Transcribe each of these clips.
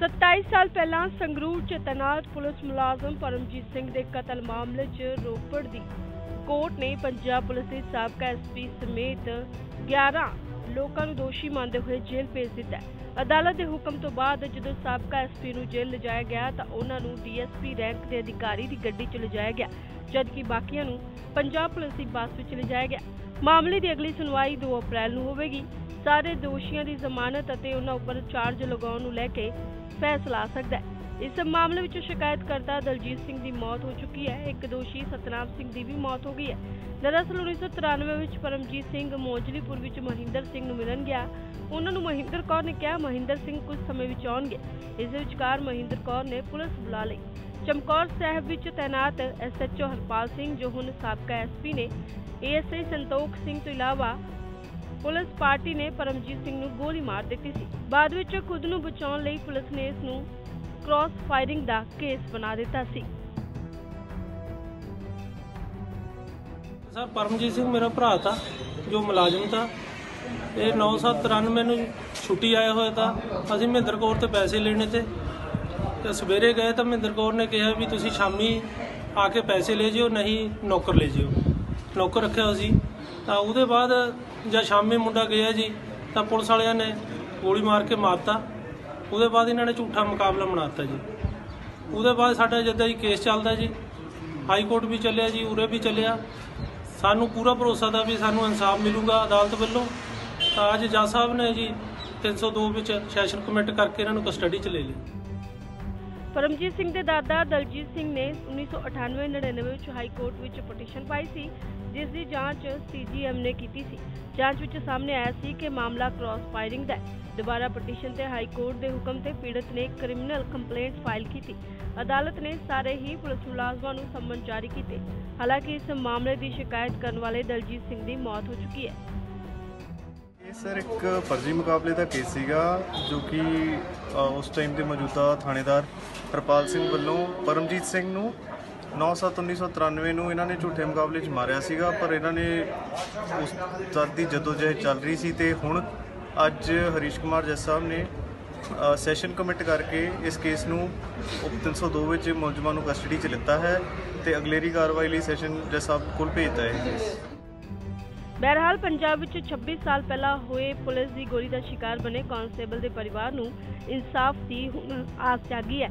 27 ਸਾਲ ਪਹਿਲਾਂ ਸੰਗਰੂਰ 'ਚ ਤੈਨਾਤ ਪੁਲਿਸ ਮੁਲਾਜ਼ਮ ਪਰਮਜੀਤ ਸਿੰਘ ਦੇ ਕਤਲ ਮਾਮਲੇ 'ਚ ਰੋਪੜ ਦੀ ਕੋਰਟ ਨੇ ਪੰਜਾਬ ਪੁਲਿਸ ਦੇ ਸਾਬਕਾ ਐਸਪੀ ਸਮੇਤ 11 ਲੋਕਾਂ ਨੂੰ ਦੋਸ਼ੀ ਮੰਨਦੇ ਹੋਏ ਜੇਲ੍ਹ ਭੇਜ ਦਿੱਤਾ ਅਦਾਲਤ ਦੇ ਹੁਕਮ ਤੋਂ ਬਾਅਦ ਜਦੋਂ ਸਾਬਕਾ ਐਸਪੀ ਨੂੰ ਜੇਲ੍ਹ ਲਿਜਾਇਆ ਗਿਆ ਤਾਂ ਉਹਨਾਂ ਨੂੰ ਡੀਐਸਪੀ ਰੈਂਕ ਦੇ ਅਧਿਕਾਰੀ ਦੀ ਗੱਡੀ 'ਚ ਲਿਜਾਇਆ ਗਿਆ, ਜਦਕਿ ਬਾਕੀਆਂ ਨੂੰ ਪੰਜਾਬ ਪੁਲਿਸ ਦੀ ਬੱਸ ਵਿੱਚ ਲਿਜਾਇਆ ਗਿਆ। ਮਾਮਲੇ ਦੀ ਅਗਲੀ ਸੁਣਵਾਈ 2 ਅਪ੍ਰੈਲ ਨੂੰ ਹੋਵੇਗੀ। ਸਾਰੇ ਦੋਸ਼ੀਆਂ ਦੀ ਜ਼ਮਾਨਤ ਅਤੇ ਉਹਨਾਂ ਉੱਪਰ ਚਾਰਜ ਲਗਾਉਣ ਨੂੰ ਲੈ ਕੇ ਫੈਸਲਾ ਆ ਸਕਦਾ ਹੈ। ਇਸ ਮਾਮਲੇ ਵਿੱਚ ਸ਼ਿਕਾਇਤਕਰਤਾ ਦਲਜੀਤ ਸਿੰਘ ਦੀ ਮੌਤ ਹੋ ਚੁੱਕੀ ਹੈ। ਇੱਕ ਦੋਸ਼ੀ ਸਤਨਾਮ ਸਿੰਘ ਦੀ ਵੀ ਮੌਤ ਹੋ ਗਈ ਹੈ। ਦਰਅਸਲ 1993 ਵਿੱਚ ਪਰਮਜੀਤ ਸਿੰਘ ਮੋਜਲੀਪੁਰ ਵਿੱਚ ਮਹਿੰਦਰ ਸਿੰਘ ਨੂੰ ਮਿਲਣ ਗਿਆ। ਉਹਨਾਂ ਨੂੰ ਮਹਿੰਦਰ ਕੌਰ ਨੇ ਕਿਹਾ, ਮਹਿੰਦਰ ਸਿੰਘ ਕੁਝ ਸਮੇਂ ਵਿੱਚ ਆਉਣਗੇ। ਇਸ ਵਿਚਕਾਰ ਮਹਿੰਦਰ ਕੌਰ ਨੇ ਪੁਲਿਸ ਬੁਲਾ ਲਈ। ਚਮਕੌਰ ਸਾਹਿਬ ਵਿੱਚ ਤੈਨਾਤ ਐਸਐਚਓ ਹਰਪਾਲ ਸਿੰਘ ਜੋ ਹੁਣ ਸਾਬਕਾ ਐਸਪੀ ਨੇ ਏਐਸਆਈ ਸੰਤੋਖ ਸਿੰਘ ਤੋਂ ਇਲਾਵਾ ਪੁਲਿਸ ਪਾਰਟੀ ਨੇ ਪਰਮਜੀਤ ਸਿੰਘ ਨੂੰ ਗੋਲੀ ਮਾਰ ਦਿੱਤੀ ਸੀ। ਬਾਅਦ ਵਿੱਚ ਖੁਦ ਨੂੰ ਬਚਾਉਣ ਲਈ ਪੁਲਿਸ ਨੇ ਇਸ ਨੂੰ ਕ੍ਰਾਸ ਫਾਇਰਿੰਗ ਦਾ ਕੇਸ ਬਣਾ ਦਿੱਤਾ ਸੀ। ਸਰ, ਪਰਮਜੀਤ ਸਿੰਘ ਮੇਰਾ ਭਰਾ ਤਾ, ਜੋ ਮੁਲਾਜ਼ਮ ਤਾ। ਇਹ 9793 ਨੂੰ ਛੁੱਟੀ ਆਇਆ ਹੋਇਆ ਤਾ, ਅਸੀਂ ਮਹਿੰਦਰ ਕੌਰ ਤੇ ਪੈਸੇ ਲੈਣੇ ਤੇ। ਤੇ ਸਵੇਰੇ ਗਏ ਤਾਂ ਮਹਿੰਦਰ ਕੌਰ ਨੇ ਕਿਹਾ ਵੀ ਤੁਸੀਂ ਸ਼ਾਮੀ ਆ ਕੇ ਪੈਸੇ ਲੈ ਜਿਓ, ਨਹੀਂ ਨੌਕਰ ਲੈ ਜਿਓ। ਨੌਕਰ ਰੱਖਿਆ ਹੋਇਆ ਸੀ। ਤਾਂ ਉਹਦੇ ਬਾਅਦ ਜਦ ਸ਼ਾਮੀ ਮੁੰਡਾ ਗਿਆ ਜੀ, ਤਾਂ ਪੁਲਿਸ ਵਾਲਿਆਂ ਨੇ ਗੋਲੀ ਮਾਰ ਕੇ ਮਾਰਤਾ। ਉਹਦੇ ਬਾਅਦ ਇਹਨਾਂ ਨੇ ਝੂਠਾ ਮੁਕਾਬਲਾ ਬਣਾਤਾ ਜੀ। ਉਹਦੇ ਬਾਅਦ ਸਾਡਾ ਜਿੱਦਾਂ ਜੀ ਕੇਸ ਚੱਲਦਾ ਜੀ ਹਾਈ ਕੋਰਟ ਵੀ ਚੱਲਿਆ ਜੀ, ਉਰੇ ਵੀ ਚੱਲਿਆ। ਸਾਨੂੰ ਪੂਰਾ ਭਰੋਸਾ ਦਾ ਵੀ ਸਾਨੂੰ ਇਨਸਾਫ ਮਿਲੂਗਾ ਅਦਾਲਤ ਵੱਲੋਂ। ਤਾਂ ਅੱਜ ਜੱਜ ਸਾਹਿਬ ਨੇ ਜੀ 302 ਵਿੱਚ ਸੈਸ਼ਨ ਕਮਿਟ ਕਰਕੇ ਇਹਨਾਂ ਨੂੰ ਕਸਟਡੀ 'ਚ ਲੈ ਲਿਆ। ਪਰਮਜੀਤ ਸਿੰਘ ਦੇ ਦਾਦਾ ਦਲਜੀਤ ਸਿੰਘ ਨੇ 1998-99 ਵਿੱਚ ਹਾਈ ਕੋਰਟ ਵਿੱਚ ਪਟੀਸ਼ਨ ਪਾਈ ਸੀ, ਜਿਸ ਦੀ ਜਾਂਚ ਸੀਜੀਐਮ ਨੇ ਕੀਤੀ ਸੀ। ਜਾਂਚ ਵਿੱਚ ਸਾਹਮਣੇ ਆਇਆ ਸੀ ਕਿ ਮਾਮਲਾ ਕ੍ਰਾਸ ਫਾਇਰਿੰਗ ਦਾ ਹੈ। ਦੁਬਾਰਾ ਪਟੀਸ਼ਨ ਤੇ ਹਾਈ ਕੋਰਟ ਦੇ ਹੁਕਮ ਤੇ ਪੀੜਤ ਨੇ ਕ੍ਰਿਮੀਨਲ ਕੰਪਲੇਂਟ ਫਾਈਲ ਕੀਤੀ। ਅਦਾਲਤ ਨੇ ਸਾਰੇ ਹੀ ਪੁਲਿਸ ਮੁਲਾਜ਼ਮਾਂ ਨੂੰ ਸੰਮਨ ਜਾਰੀ ਕੀਤੇ। ਹਾਲਾਂਕਿ ਇਸ ਮਾਮਲੇ ਦੀ ਸ਼ਿਕਾਇਤ ਕਰਨ ਵਾਲੇ ਦਲਜੀਤ ਸਿੰਘ ਦੀ ਮੌਤ ਹੋ ਚੁੱਕੀ ਹੈ। ਇਹ ਸਰ, ਇੱਕ ਫਰਜ਼ੀ ਮੁਕਾਬਲੇ ਦਾ ਕੇਸ ਸੀਗਾ, ਜੋ ਕਿ ਉਸ ਟਾਈਮ ਦੇ ਮੌਜੂਦਾ ਥਾਣੇਦਾਰ ਹਰਪਾਲ ਸਿੰਘ ਵੱਲੋਂ ਪਰਮਜੀਤ ਸਿੰਘ ਨੂੰ 9/7/1993 ਨੂੰ ਇਹਨਾਂ ਨੇ ਝੂਠੇ ਮੁਕਾਬਲੇ 'ਚ ਮਾਰਿਆ ਸੀਗਾ, ਪਰ ਇਹਨਾਂ ਨੇ ਉਸ ਤਦ ਦੀ ਜਦੋਜਹਿਦ ਚੱਲ ਰਹੀ ਸੀ ਤੇ ਹੁਣ ਅੱਜ ਹਰੀਸ਼ ਕੁਮਾਰ ਜੱਜ ਸਾਹਿਬ ਨੇ ਸੈਸ਼ਨ ਕਮਿਟ ਕਰਕੇ ਇਸ ਕੇਸ ਨੂੰ ਉਪ 302 ਵਿੱਚ ਮੁਲਜ਼ਮਾਂ ਨੂੰ ਕਸਟਡੀ 'ਚ ਲਿੱਤਾ ਹੈ ਤੇ ਅਗਲੇਰੀ ਕਾਰਵਾਈ ਲਈ ਸੈਸ਼ਨ ਜੱਜ ਸਾਹਿਬ ਕੋਲ ਭੇਜਤਾ ਹੈ। ਬਹਰਹਾਲ ਪੰਜਾਬ ਵਿੱਚ 26 ਸਾਲ ਪਹਿਲਾਂ ਹੋਏ ਪੁਲਿਸ ਦੀ ਗੋਲੀ ਦਾ ਸ਼ਿਕਾਰ ਬਣੇ ਕਾਂਸਟੇਬਲ ਦੇ ਪਰਿਵਾਰ ਨੂੰ ਇਨਸਾਫ ਦੀ ਹੁਣ ਆਸ ਜਾਗੀ ਹੈ।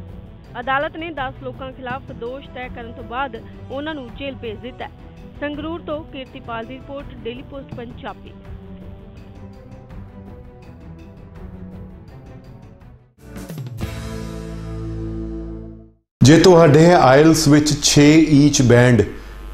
ਅਦਾਲਤ ਨੇ 10 ਲੋਕਾਂ ਖਿਲਾਫ ਦੋਸ਼ ਤੈਅ ਕਰਨ ਤੋਂ ਬਾਅਦ ਉਹਨਾਂ ਨੂੰ ਜੇਲ੍ਹ ਭੇਜ ਦਿੱਤਾ ਸੰਗਰੂਰ ਤੋਂ ਕੀਰਤੀਪਾਲ ਦੀ ਰਿਪੋਰਟ, ਡੇਲੀ ਪੋਸਟ, ਪੰਜਾਬੀ। ਜੇ ਤੁਹਾਡੇ ਆਇਲਸ ਵਿੱਚ 6 ਈਚ ਬੈਂਡ